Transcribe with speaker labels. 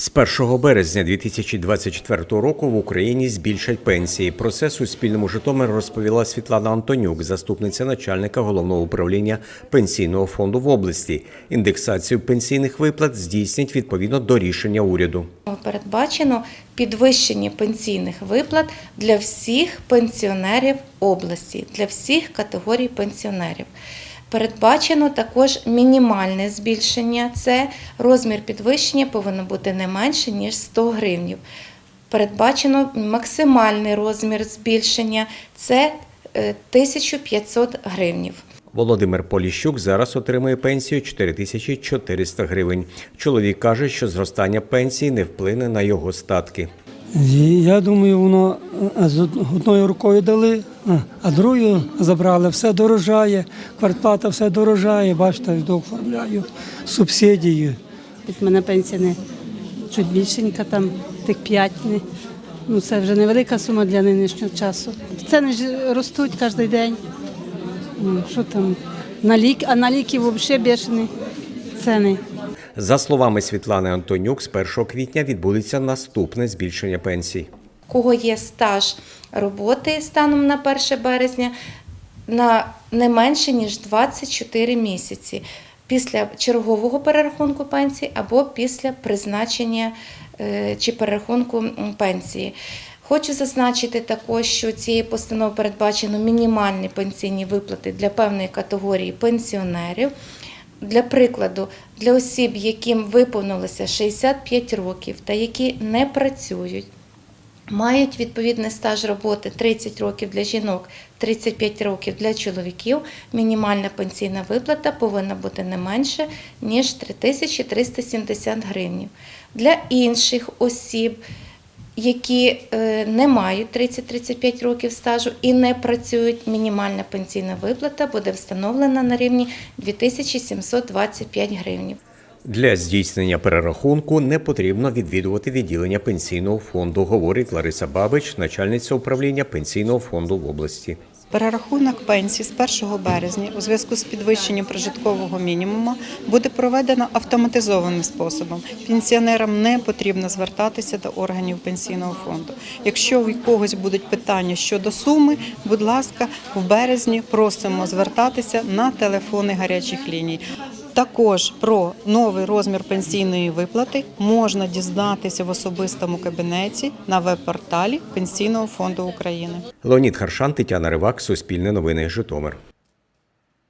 Speaker 1: З 1 березня 2024 року в Україні збільшать пенсії. Про це Суспільному Житомир розповіла Світлана Антонюк, заступниця начальника головного управління пенсійного фонду в області. Індексацію пенсійних виплат здійснять відповідно до рішення уряду.
Speaker 2: Передбачено підвищення пенсійних виплат для всіх пенсіонерів області, для всіх категорій пенсіонерів. Передбачено також мінімальне збільшення. Це розмір підвищення повинен бути не менше ніж 100 гривнів. Передбачено максимальний розмір збільшення це е, 1500 гривнів.
Speaker 1: Володимир Поліщук зараз отримує пенсію 4400 гривень. Чоловік каже, що зростання пенсії не вплине на його статки.
Speaker 3: Я думаю, воно з одною рукою дали, а, а другою забрали. Все дорожає, квартплата все дорожає. Бачите, йду оформляю субсидію.
Speaker 4: Від мене пенсія не чуть більшенька, там тих 5. Не. Ну, це вже невелика сума для нинішнього часу. Ціни ж ростуть кожен день. Ну, що там? На лік, а на ліки взагалі бешені ціни.
Speaker 1: За словами Світлани Антонюк, з 1 квітня відбудеться наступне збільшення пенсій.
Speaker 2: Кого є стаж роботи станом на 1 березня на не менше ніж 24 місяці після чергового перерахунку пенсії або після призначення е, чи перерахунку пенсії. Хочу зазначити також, що цією постановою передбачено мінімальні пенсійні виплати для певної категорії пенсіонерів. Для прикладу, для осіб, яким виповнилося 65 років та які не працюють, мають відповідний стаж роботи 30 років для жінок, 35 років для чоловіків, мінімальна пенсійна виплата повинна бути не менше, ніж 3370 гривень. Для інших осіб, які е, не мають 30-35 років стажу і не працюють, мінімальна пенсійна виплата буде встановлена на рівні 2725 гривень.
Speaker 1: Для здійснення перерахунку не потрібно відвідувати відділення пенсійного фонду, говорить Лариса Бабич, начальниця управління пенсійного фонду в області.
Speaker 5: Перерахунок пенсій з 1 березня у зв'язку з підвищенням прожиткового мінімуму буде проведено автоматизованим способом. Пенсіонерам не потрібно звертатися до органів пенсійного фонду. Якщо у когось будуть питання щодо суми, будь ласка, в березні просимо звертатися на телефони гарячих ліній. Також про новий розмір пенсійної виплати можна дізнатися в особистому кабінеті на веб-порталі Пенсійного фонду України.
Speaker 1: Леонід Харшан, Тетяна Ривак, Суспільне новини, Житомир.